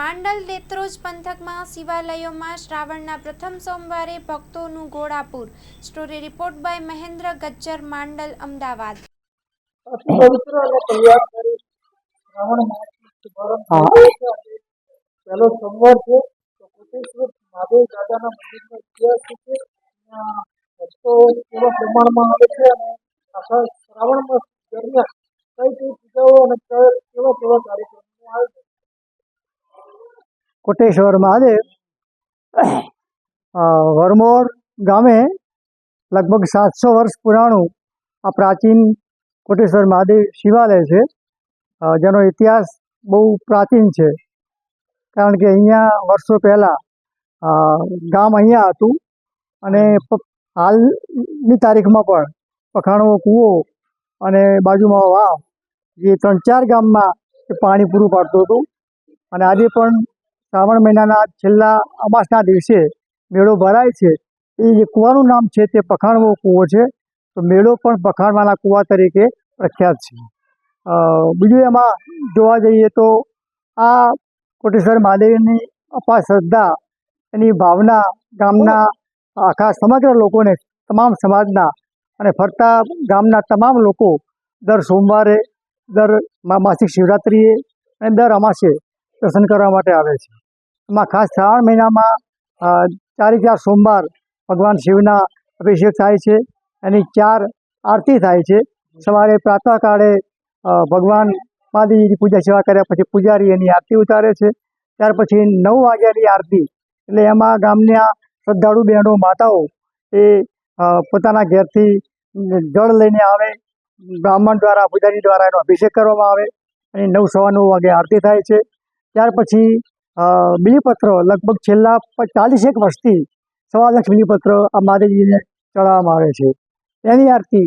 માંડલ દેત્રોજ પંથકમાં શિવાલયોમાં શ્રાવણના પ્રથમ સોમવારે ભક્તોનું ઘોડાપુર story report by Mahendra Gajjar Mandal Ahmedabad. પવિત્ર અને કલ્યાણકારી શ્રાવણ પહેલો સોમવાર છે તો કોટેશ્વર મહાદેવ દાદાના મંદિરનો ઇતિહાસ છે ભક્તો પૂરા પ્રમાણમાં આવે છે અને આખા શ્રાવણ માસ દરમિયાન કઈ કઈ પૂજાઓ અને કયા કેવા કેવા કોટેશ્વર મહાદેવ વરમોર ગામે લગભગ સાતસો વર્ષ પુરાણું આ પ્રાચીન કોટેશ્વર મહાદેવ શિવાલય છે. જેનો ઇતિહાસ બહુ પ્રાચીન છે. કારણ કે અહીંયા વર્ષો પહેલાં ગામ અહીંયા હતું અને હાલની તારીખમાં પણ પખાણવો કૂવો અને બાજુમાં વાવ, જે ત્રણ ચાર ગામમાં પાણી પૂરું પાડતું હતું. અને આજે પણ શ્રાવણ મહિનાના છેલ્લા અમાસના દિવસે મેળો ભરાય છે. એ જે કૂવાનું નામ છે તે પખાણવો કૂવો છે. તો મેળો પણ પખાણવાના કૂવા તરીકે પ્રખ્યાત છે. બીજું એમાં જોવા જઈએ તો આ કોટેશ્વર મહાદેવની અપાર શ્રદ્ધા, એની ભાવના ગામના આખા સમગ્ર લોકોને, તમામ સમાજના અને ફરતા ગામના તમામ લોકો દર સોમવારે, દર માસિક શિવરાત્રિએ અને દર અમાસે દર્શન કરવા માટે આવે છે. એમાં ખાસ શ્રાવણ મહિનામાં ચારેક ચાર સોમવાર ભગવાન શિવના અભિષેક થાય છે એની ચાર આરતી થાય છે. સવારે પ્રાતઃકાળે ભગવાન મહાદેવજીની પૂજા સેવા કર્યા પછી પૂજારી એની આરતી ઉતારે છે. ત્યાર પછી નવ વાગ્યાની આરતી. એટલે એમાં ગામના શ્રદ્ધાળુ બહેનો, માતાઓ એ પોતાના ઘેરથી જળ લઈને આવે. બ્રાહ્મણ દ્વારા, પૂજારી દ્વારા એનો અભિષેક કરવામાં આવે અને નવ સવા નવ વાગે આરતી થાય છે. ત્યાર પછી બિલીપત્ર લગભગ છેલ્લા ચાલીસ ચાલીસેક વર્ષથી સવા લાખ બીલીપત્ર આ મહાદેવજીને ચડાવવામાં આવે છે. એની આરતી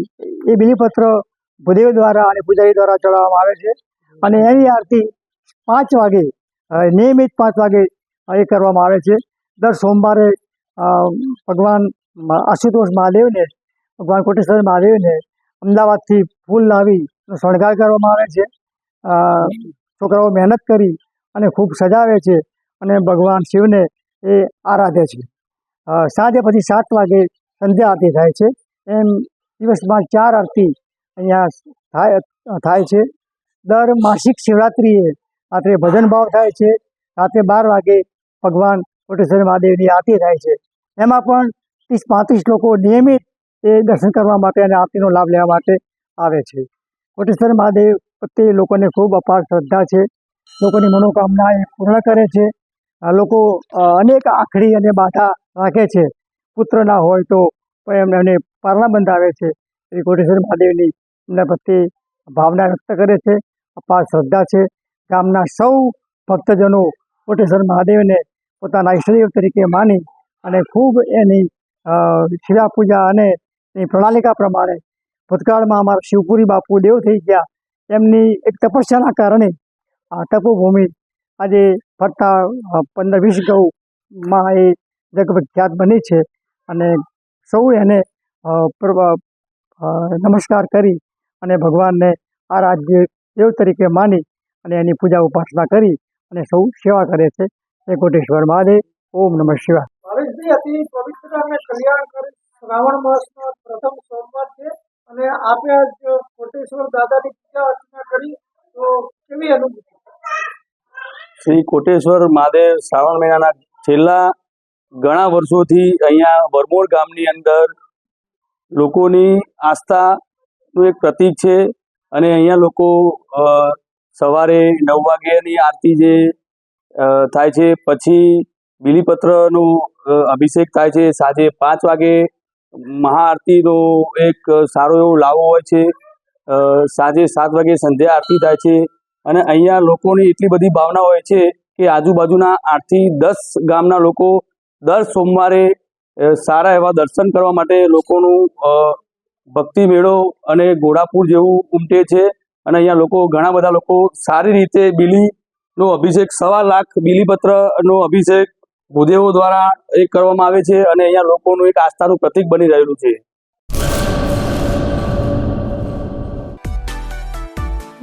એ બીલીપત્ર ભૂદેવ દ્વારા અને પૂજારી દ્વારા ચડાવવામાં આવે છે અને એની આરતી પાંચ વાગે નિયમિત પાંચ વાગે એ કરવામાં આવે છે. દર સોમવારે ભગવાન આશુતોષ મહાદેવને, ભગવાન કોટેશ્વર મહાદેવને અમદાવાદથી ફૂલ લાવી શણગાર કરવામાં આવે છે. છોકરાઓ મહેનત કરી અને ખૂબ સજાવે છે અને ભગવાન શિવને એ આરાધે છે. સાંજે પછી સાત વાગે સંધ્યા આરતી થાય છે. એમ દિવસમાં ચાર આરતી અહીંયા થાય થાય છે. દર માસિક શિવરાત્રિએ રાત્રે ભજન ભાવ થાય છે. રાત્રે બાર વાગે ભગવાન કોટેશ્વર મહાદેવની આરતી થાય છે. એમાં પણ ત્રીસ પાંત્રીસ લોકો નિયમિત એ દર્શન કરવા માટે અને આરતીનો લાભ લેવા માટે આવે છે. કોટેશ્વર મહાદેવ પ્રત્યે લોકોને ખૂબ અપાર શ્રદ્ધા છે. લોકોની મનોકામના એ પૂર્ણ કરે છે. લોકો અનેક આખડી અને બાધા રાખે છે. પુત્ર ના હોય તો એમને એમને પારણા બંધાવે છે. એ કોટેશ્વર મહાદેવની એમના પ્રત્યે ભાવના વ્યક્ત કરે છે. અપાર શ્રદ્ધા છે. ગામના સૌ ભક્તજનો કોટેશ્વર મહાદેવને પોતાના ઈષ્ટદેવ તરીકે માની અને ખૂબ એની શિલા પૂજા અને એની પ્રણાલિકા પ્રમાણે ભૂતકાળમાં અમારા શિવપુરી બાપુ દેવ થઈ ગયા. એમની એક તપસ્યાના કારણે તપોભૂમિ આજે ફરતા પંદર વીસ ગૌમાં એ જગવિખ્યાત બની છે અને સૌ એને નમસ્કાર કરી અને ભગવાનને આરાધ્ય દેવ તરીકે માની અને એની પૂજા ઉપાસના કરી અને સૌ સેવા કરે છે. એ કોટેશ્વર મહાદેવ. ઓમ નમઃ શિવાય. શ્રાવણ માસનો શ્રી કોટેશ્વર મહાદેવ શ્રાવણ મહિનાના છેલ્લા ઘણા વર્ષોથી અહીંયા વરમોર ગામની અંદર લોકોની આસ્થાનું એક પ્રતીક છે અને અહીંયા લોકો સવારે નવ વાગ્યાની આરતી જે થાય છે, પછી બિલીપત્રનો અભિષેક થાય છે, સાંજે પાંચ વાગે મહાઆરતીનો એક સારો એવો લાવો હોય છે. સાંજે સાત વાગે સંધ્યા આરતી થાય છે. અને અહીંયા લોકોની એટલી બધી ભાવના હોય છે કે આજુબાજુના આઠથી દસ ગામના લોકો દર સોમવારે સારા એવા દર્શન કરવા માટે લોકોનું ભક્તિ મેળો અને ઘોડાપુર જેવું ઉમટે છે. અને અહીંયા લોકો, ઘણા બધા લોકો સારી રીતે બિલીનો અભિષેક, સવા લાખ બિલીપત્રનો અભિષેક ભૂદેવો દ્વારા એ કરવામાં આવે છે અને અહીંયા લોકોનું એક આસ્થાનું પ્રતીક બની રહેલું છે.